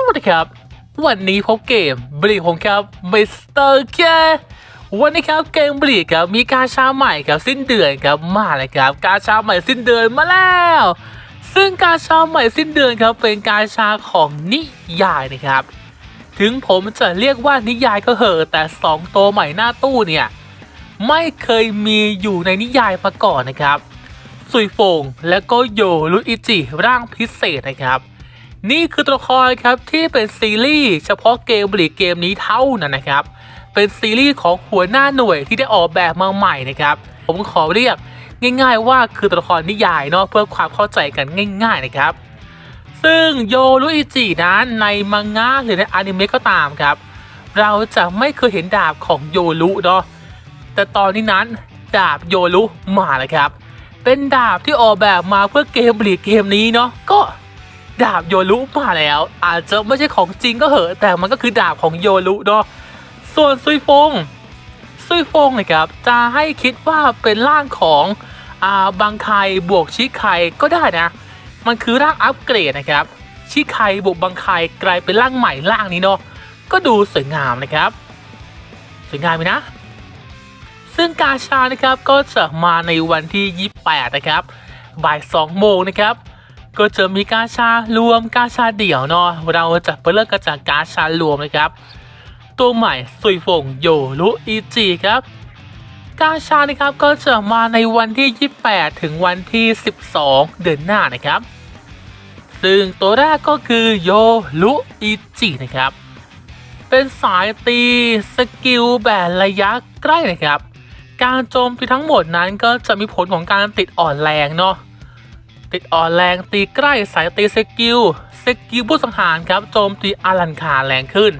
สวัสดีครับ วันนี้พบเกมบลีผมครับมิสเตอร์แควันนี้ครับเกมบลีครับมีการชาใหม่ครับสิ้นเดือนครับมาเลยครับ การชาใหม่สิ้นเดือนมาแล้ว ซึ่งการชาใหม่สิ้นเดือนครับเป็นการชาของนิยายนะครับ ถึงผมจะเรียกว่านิยายก็เหอะแต่สองตัวใหม่หน้าตู้เนี่ยไม่เคยมีอยู่ในนิยายมาก่อนนะครับซุยฟงและก็โยรุอิจิร่างพิเศษนะครับ นี่คือตัวละครครับที่เป็นซีรีส์เฉพาะเกมบลีกเกมนี้เท่านั้นนะครับ เป็นซีรีส์ของหัวหน้าหน่วยที่ได้ออกแบบมาใหม่นะครับ ผมขอเรียกง่าย ๆ ว่าคือตัวละครนิยายเนาะเพื่อความเข้าใจกันง่าย ๆนะครับ ซึ่งโยรุอิจินั้นในมังงะหรือในอนิเมะก็ตามครับ เราจะไม่เคยเห็นดาบของโยรุเนาะแต่ตอนนี้นั้นดาบโยรุมาแล้วครับ เป็นดาบที่ออกแบบมาเพื่อเกมบลีกเกมนี้เนาะก็ ดาบโยรุมาแล้ว อาจจะไม่ใช่ของจริงก็เหอะ แต่มันก็คือดาบของโยรุเนาะส่วนซุยฟงซุยฟงนะครับจะให้คิดว่าเป็นร่างของอ่าบางไคบวกชิไคก็ได้นะ มันคือร่างอัปเกรดนะครับชิไคบวกบางไคกลายเป็นร่างใหม่ร่างนี้เนาะก็ดูสวยงามนะครับ สวยงามไหมนะ ซึ่งกาชานะครับก็จะมาในวันที่ 28 นะครับ บ่าย 2 โมงนะครับ ก็จะมีกาชารวมกาชาเดี่ยวเนาะเราจะไปเริ่มกันจากกาชารวมนะครับ ตัวใหม่ซุยฟงโยรุอิจิครับกาชานะครับก็จะมาในวันที่ 28 ถึงวันที่ 12 เดือนหน้านะครับ ซึ่งตัวแรกก็คือโยรุอิจินะครับ เป็นสายตีสกิลแบบระยะใกล้นะครับ การโจมตีทั้งหมดนั้นก็จะมีผลของการติดอ่อนแรงเนาะ ติดอ่อนแรงตีใกล้สายตีสกิลสกิลผู้สังหารครับโจมตีอารันคาแรงขึ้น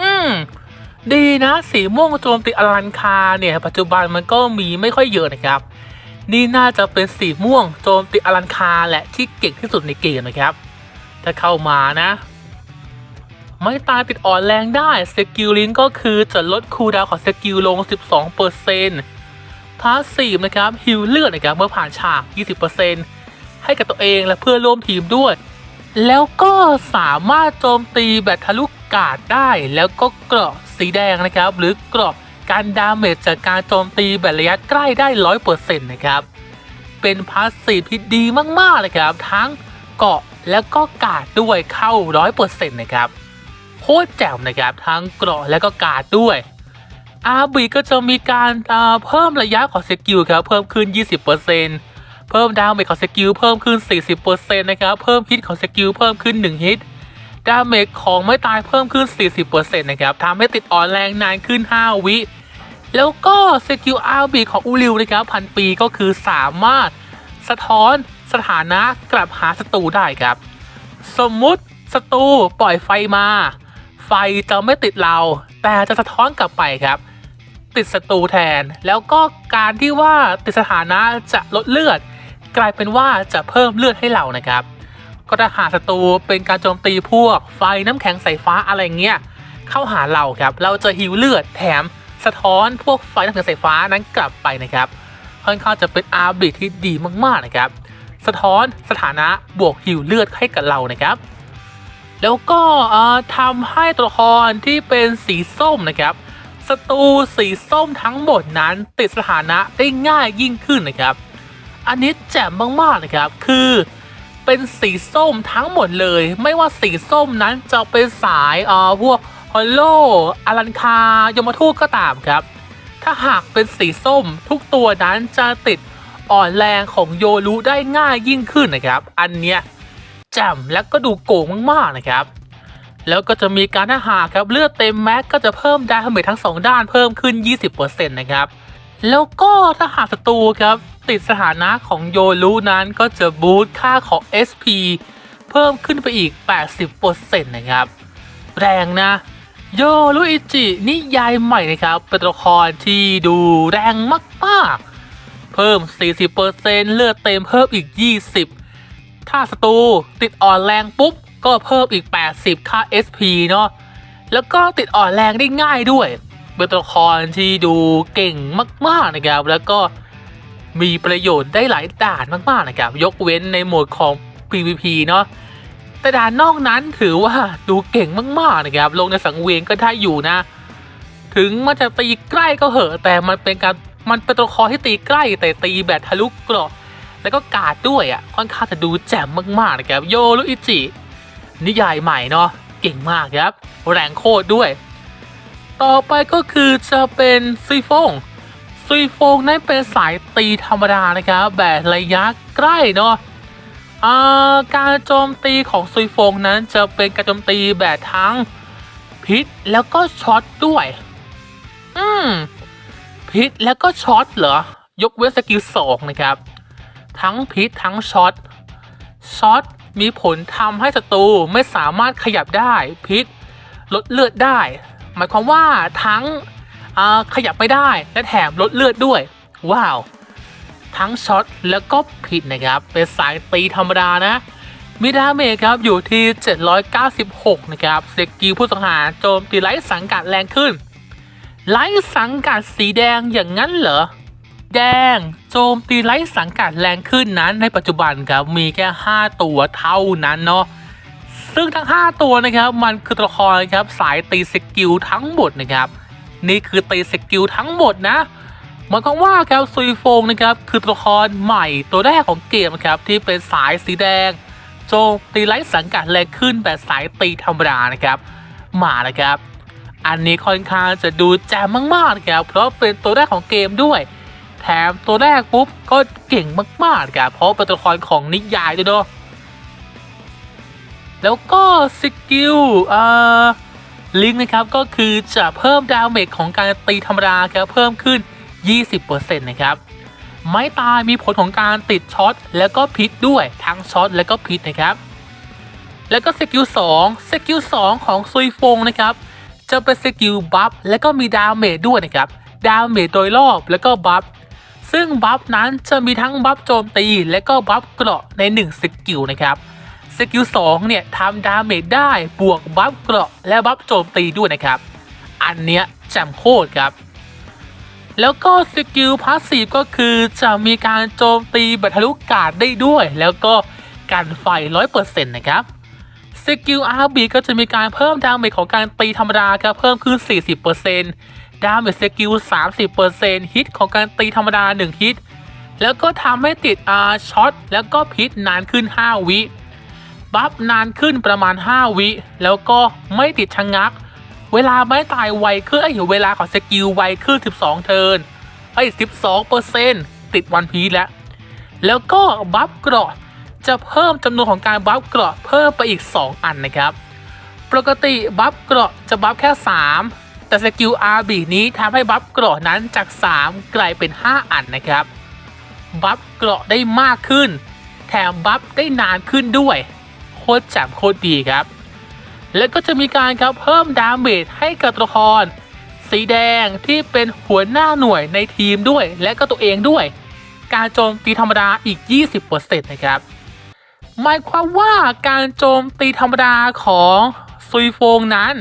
อืมดีนะสีม่วงโจมตีอารันคาเนี่ยปัจจุบันมันก็มีไม่ค่อยเยอะนะครับ นี่น่าจะเป็นสีม่วงโจมตีอารันคาแหละที่เก่งที่สุดในเกมนะครับ ถ้าเข้ามานะ ไม่ตายติดอ่อนแรงได้สกิลลิงก็คือจะลดคูลดาวของสกิลลง 12%พาสซีฟนะครับฮิลเลือดนะครับเมื่อผ่านฉาก 20% ให้กับตัวเองและเพื่อร่วมทีมด้วย แล้วก็สามารถโจมตีแบบทะลุกาดได้ แล้วก็เกราะสีแดงนะครับ หรือเกราะการดาเมจจากการโจมตีแบบระยะใกล้ได้100%นต์นะครับ เป็นพาสซีฟที่ดีมากๆเลยครับ ทั้งเกาะแล้วก็กาดด้วยเข้า100%นต์นะครับโคตรแจ่มนะครับทั้งเกราะและก็กาดด้วยอาบีก็จะมีการเพิ่มระยะของสกิลครับเพิ่มขึ้น 20% เพิ่มดาเมจของสกิลเพิ่มขึ้น 40%นะครับเพิ่มฮิตของสกิลเพิ่มขึ้น 1 ฮิตดาเมจของไม่ตายเพิ่มขึ้น 40%นะครับทำให้ติดอ่อนแรงนานขึ้น 5 วิ แล้วก็สกิลอาบีของอูริวนะครับพันปีก็คือสามารถสะท้อนสถานะกลับหาศัตรูได้ครับ สมมุติศัตรูปล่อยไฟมา ไฟจะไม่ติดเรา แต่จะสะท้อนกลับไปครับ ติดศัตรูแทน แล้วก็การที่ว่าติดสถานะจะลดเลือด กลายเป็นว่าจะเพิ่มเลือดให้เรานะครับ ก็ถ้าหาศัตรูเป็นการโจมตีพวก ไฟน้ำแข็งสายฟ้าอะไรเงี้ยเข้าหาเราครับเราจะฮิวเลือดแถมสะท้อนพวกไฟน้ำแข็งสายฟ้านั้นกลับไปนะครับค่อนข้างจะเป็นอาร์บิที่ดีมากๆนะครับ สะท้อนสถานะบวกฮิวเลือดให้กับเรานะครับ แล้วก็ทำให้ตัวละครที่เป็นสีส้มนะครับศัตรูสีส้มทั้งหมดนั้นติดสถานะได้ง่ายยิ่งขึ้นนะครับ อันนี้แจ่มมากๆนะครับ คือเป็นสีส้มทั้งหมดเลย ไม่ว่าสีส้มนั้นจะเป็นสายเอ่อพวกฮอลโลอลันคายมทูตก็ตามครับ ถ้าหากเป็นสีส้มทุกตัวนั้นจะติดอ่อนแรงของโยรุได้ง่ายยิ่งขึ้นนะครับ อันเนี้ยแจ่มและก็ดูโกงมากๆนะครับ แล้วก็จะมีการถ้าหากครับเลือดเต็มแม็กก็จะเพิ่มดาเมจทั้งสองด้านเพิ่มขึ้น 20%นะครับ แล้วก็ถ้าหากศัตรูครับ ติดสถานะของโยรุนั้นก็จะบูตค่าของ SP เพิ่มขึ้นไปอีก 80%นะครับ แรงนะ โยรุอิจินิยายใหม่นะครับ เป็นตัวละครที่ดูแรงมากๆ เพิ่ม 40%เลือดเต็มเพิ่มอีก 20 ถ้าศัตรูติดอ่อนแรงปุ๊บ ก็เพิ่มอีก 80 ค่า SP เนาะแล้วก็ติดอ่อนแรงได้ง่ายด้วย เป็นตัวละครที่ดูเก่งมากๆนะครับ แล้วก็ มีประโยชน์ได้หลายด่านมากๆนะครับ ยกเว้นในโหมดของ PVP เนาะแต่ด่านนอกนั้นถือว่าดูเก่งมากๆนะครับ ลงในสังเวียนก็ได้อยู่นะ ถึงมันจะตีใกล้ก็เหอะ แต่มันเป็นการมันเป็นตัวคอที่ตีใกล้แต่ตีแบบทะลุเกราะแล้วก็กาดด้วยอะค่อนข้างจะดูแจ่มมากๆนะครับโยรุอิจินิยายใหม่เนาะเก่งมากครับ แรงโคตรด้วย ต่อไปก็คือจะเป็นซุยฟง ซุยโฟงนั้นเป็นสายตีธรรมดานะครับแบบระยะใกล้เนาะการโจมตีของซุยโฟงนั้นจะเป็นการโจมตีแบบทั้งพิษแล้วก็ช็อตด้วย อืมพิษแล้วก็ช็อตเหรอ ยกเว้นสกิลสองนะครับ ทั้งพิษทั้งช็อต ช็อตมีผลทำให้ศัตรูไม่สามารถขยับได้ พิษลดเลือดได้ หมายความว่าทั้ง ขยับไม่ได้และแถมลดเลือดด้วย ว้าว ทั้งช็อตแล้วก็พิษนะครับ เป็นสายตีธรรมดานะมีดาเมจครับอยู่ที่ 796 นะครับสกิลผู้สังหารโจมตีไร้สังกัดแรงขึ้น ไร้สังกัดสีแดงอย่างนั้นเหรอ แดงโจมตีไร้สังกัดแรงขึ้นนั้นในปัจจุบันครับมีแค่ 5 ตัวเท่านั้นเนาะซึ่งทั้ง 5 ตัวนะครับมันคือตัวละครครับสายตีสกิลทั้งหมดนะครับ นี่คือตีสกิลทั้งหมดนะหมายความว่าครับซุยฟงนะครับคือตัวละครใหม่ตัวแรกของเกมครับที่เป็นสายสีแดง โจมตีไร้สังกัดแรงขึ้นแบบสายตีธรรมดานะครับ มานะครับ อันนี้ค่อนข้างจะดูแจ่มมากๆนะครับเพราะเป็นตัวแรกของเกมด้วย แถมตัวแรกปุ๊บก็เก่งมากๆนะครับเพราะเป็นตัวละครของนิยายด้วยเนาะแล้วก็สกิลอ่อ ลิงก์นะครับก็คือจะเพิ่มดาเมจของการตีธรรมดาครับเพิ่มขึ้น 20%นะครับไม้ตายมีผลของการติดช็อตแล้วก็พิษด้วยทั้งช็อตแล้วก็พิษนะครับแล้วก็สกิล2สกิล2ของซุยฟงนะครับจะเป็นสกิลบัฟและก็มีดาเมจด้วยนะครับดาเมจโดยรอบแล้วก็บัฟซึ่งบัฟนั้นจะมีทั้งบัฟโจมตีและก็บัฟเกราะใน 1 สกิลนะครับ สกิล2เนี่ยทำดาเมจได้บวกบัฟเกราะและบัฟโจมตีด้วยนะครับ อันเนี้ยแจ่มโคตรครับ แล้วก็สกิลพาสซีฟก็คือจะมีการโจมตีแบบทะลุกาดได้ด้วย แล้วก็กันไฟ100%นะครับสกิล RB ก็จะมีการเพิ่มดาเมจของการตีธรรมดาครับเพิ่มขึ้น 40%ดาเมจสกิล 30%ฮิตของการตีธรรมดา 1 ฮิต แล้วก็ทำให้ติดอาช็อตแล้วก็พิษนานขึ้น 5 วิ บัฟนานขึ้นประมาณ 5 วิ แล้วก็ไม่ติดชะงงัก เวลาไม่ตายไวขึ้นไอ้ยเวลาของสกิลไวขึ้น 12 เทิร์นไอ้12%ติดวันพีแล้ว แล้วก็บัฟเกราะจะเพิ่มจำนวนของการบัฟเกราะเพิ่มไปอีก 2 อันนะครับ ปกติบัฟเกราะจะบัฟแค่ 3 แต่สกิล RB นี้ทำให้บัฟเกราะนั้นจาก 3 กลายเป็น 5 อันนะครับ บัฟเกราะได้มากขึ้น แถมบัฟได้นานขึ้นด้วย โคตรแจ่มโคตรดีครับ แล้วก็จะมีการครับเพิ่มดาเมจให้กับตัวละคร สีแดงที่เป็นหัวหน้าหน่วยในทีมด้วย และก็ตัวเองด้วย การโจมตีธรรมดาอีก 20%นะครับ หมายความว่าการโจมตีธรรมดาของซุยฟงนั้น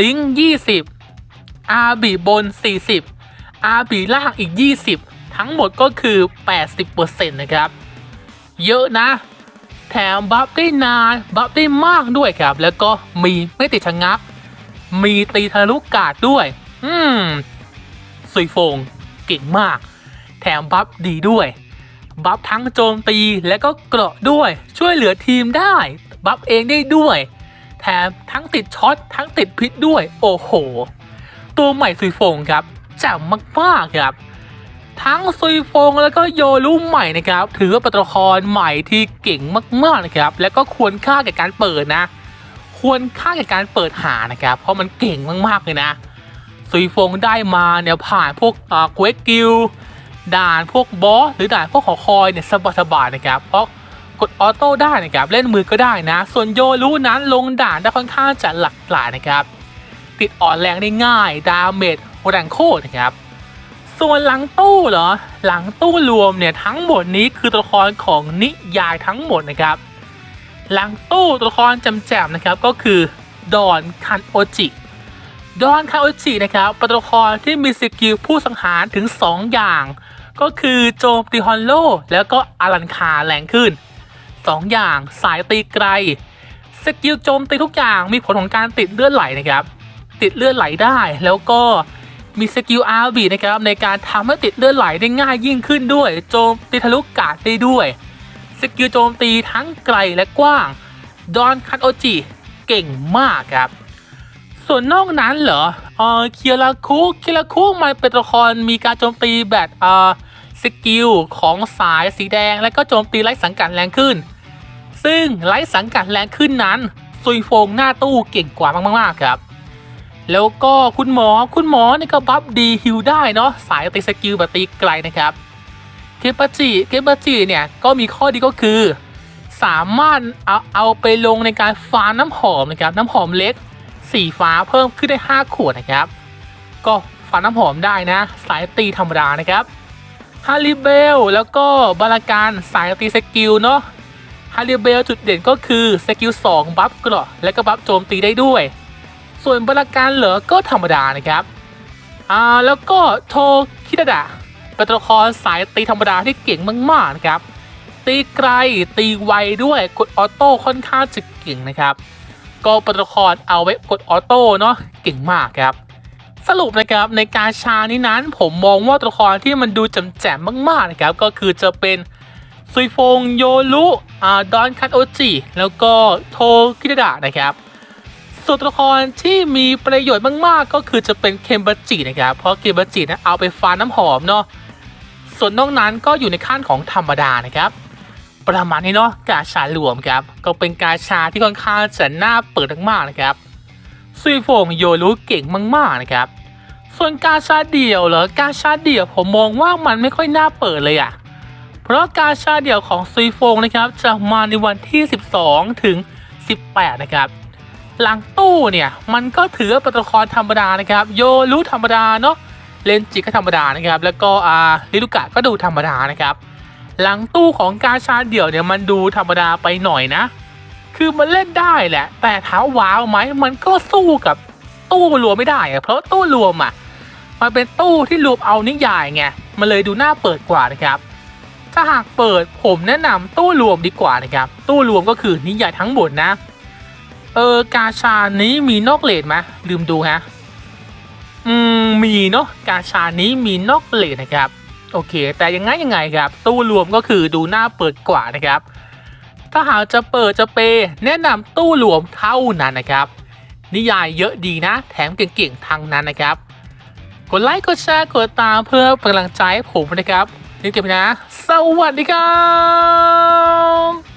ลิงก์20 อาบีบน 40 อาบีล่างอีก 20 ทั้งหมดก็คือ 80%นะครับ เยอะนะ แถมบัฟได้นาน บัฟได้มากด้วยครับ แล้วก็มีไม่ติดชะงัก มีตีทะลุกาดด้วย อืมซุยโฟงเก่งมาก แถมบัฟดีด้วย บัฟทั้งโจมตีและก็เกราะด้วย ช่วยเหลือทีมได้ บัฟเองได้ด้วย แถมทั้งติดช็อตทั้งติดพิษด้วย โอ้โห ตัวใหม่ซุยฟงครับจ่มมากๆครับ ทั้งซุยฟงแล้วก็โยรุใหม่นะครับ ถือว่าเป็นตัวละครใหม่ที่เก่งมากๆนะครับ แล้วก็ควรค่าแก่การเปิดนะ ควรค่าแก่การเปิดหานะครับ เพราะมันเก่งมากๆเลยนะซุยฟงได้มาเนี่ยผ่านพวกอ่าเควสกิลด่านพวกบอสหรือด่านพวกหอคอยเนี่ยสบายๆนะครับ เพราะกดออโต้ได้นะครับเล่นมือก็ได้นะ ส่วนโยรู้นั้นลงด่านได้ค่อนข้างจะหลากหลายนะครับ ติดอ่อนแรงได้ง่ายดาเมจแรงโคตรนะครับ ส่วนหลังตู้เหรอ หลังตู้รวมเนี่ยทั้งหมดนี้คือตัวละครของนิยายทั้งหมดนะครับ หลังตู้ตัวละครจำแจมนะครับก็คือดอนคันโอจิดอนคาโอจินะครับเป็นตัวละครที่มีสกิลผู้สังหารถึง 2 อย่าง ก็คือโจมตีฮอนโล แล้วก็อารันคาแรงขึ้น 2 อย่างสายตีไกล สกิลโจมตีทุกอย่างมีผลของการติดเลือดไหลนะครับ ติดเลือดไหลได้แล้วก็ มีสกิลอาร์บีนะครับในการทำให้ติดเลือดไหลได้ง่ายยิ่งขึ้นด้วย โจมตีทะลุกาดได้ด้วยสกิลโจมตีทั้งไกลและกว้าง ดอนคัตโอจิเก่งมากครับ ส่วนนอกนั้นเหรอเออเคียราคุเคียราคุมันเป็นตัวละครมีการโจมตีแบบเออสกิลของสายสีแดง และก็โจมตีไร้สังกัดแรงขึ้น ซึ่งไร้สังกัดแรงขึ้นนั้นซุยโฟงหน้าตู้เก่งกว่ามากๆครับ แล้วก็คุณหมอคุณหมอนี่ก็บัฟดีฮิลได้เนาะสายตีสกิลแบบตีไกลนะครับเคปาจิเคปาจิเนี่ยก็มีข้อดีก็คือ สามารถเอาเอาไปลงในการฟ้าน้ำหอมนะครับน้ำหอมเล็กสีฟ้าเพิ่มขึ้นได้ 5 ขวดนะครับ ก็ฟ้าน้ำหอมได้นะ สายตีธรรมดานะครับฮาริเบลแล้วก็บาราการสายตีสกิลเนาะฮาริเบลจุดเด่นก็คือสกิล2บัฟกราะและก็บัฟโจมตีได้ด้วย ส่วนบราการเหลือก็ธรรมดานะครับอ่าแล้วก็โทคิดาดะเป็นตัวละครสายตีธรรมดาที่เก่งมากๆนะครับ ตีไกลตีไวด้วยกดออโต้ค่อนข้างจะเก่งนะครับ ก็เป็นตัวละครเอาไว้กดออโต้เนาะเก่งมากครับ สรุปนะครับในการชานี้นั้นผมมองว่าตัวละครที่มันดูจำแจ่มมากๆนะครับ ก็คือจะเป็นซุยฟงโยรุอ่าดอนคัตโอจิแล้วก็โทคิดะดะนะครับ ส่วนตัวละครที่มีประโยชน์มากๆ ก็คือจะเป็นเคมบจินะครับ เพราะเคมบจินะเอาไปฟาน้ำหอมเนาะ ส่วนนอกนั้นก็อยู่ในขั้นของธรรมดานะครับ ประมาณนี้เนาะกาชาหลวมครับ ก็เป็นกาชาที่ค่อนข้างจะน่าเปิดมากๆนะครับซุยโฟงโยรู้เก่งมากๆนะครับ ส่วนกาชาเดี่ยวเหรอกาชาเดี่ยวผมมองว่ามันไม่ค่อยน่าเปิดเลยอะ่ะเพราะกาชาเดี่ยวของซุยโฟงนะครับจะมาในวันที่ 12 ถึง 18 นะครับ หลังตู้เนี่ยมันก็ถือเป็นตัวละครธรรมดานะครับโยรู้ธรรมดาเนาะเลนจิก็ธรรมดานะครับแล้วก็อาลิลุกะก็ดูธรรมดานะครับ หลังตู้ของกาชาเดี่ยวเนี่ยมันดูธรรมดาไปหน่อยนะ คือมันเล่นได้แหละ แต่เท้าว้าวไหมมันก็สู้กับตู้รวมไม่ได้เพราะตู้รวมอะมันเป็นตู้ที่รวมเอานิยายไงมันเลยดูน่าเปิดกว่านะครับถ้าหากเปิดผมแนะนำตู้รวมดีกว่านะครับตู้รวมก็คือนิยายทั้งหมดนะ เออกาชานี้มีนอกเลดไหมลืมดูฮะ อืม มีเนาะกาชานี้มีนอกเลดนะครับ โอเค แต่ยังไงยังไงครับ ตู้รวมก็คือดูหน่าเปิดกว่านะครับ ถ้าหากจะเปิดจะเปย์แนะนำตู้รวมเท่านั้นนะครับ นิยายเยอะดีนะ แถมเก่งๆทางนั้นนะครับ กดไลค์กดแชร์กดตามเพื่อเป็นกำลังใจให้ผมนะครับนี่เก็บนะ สวัสดีครับ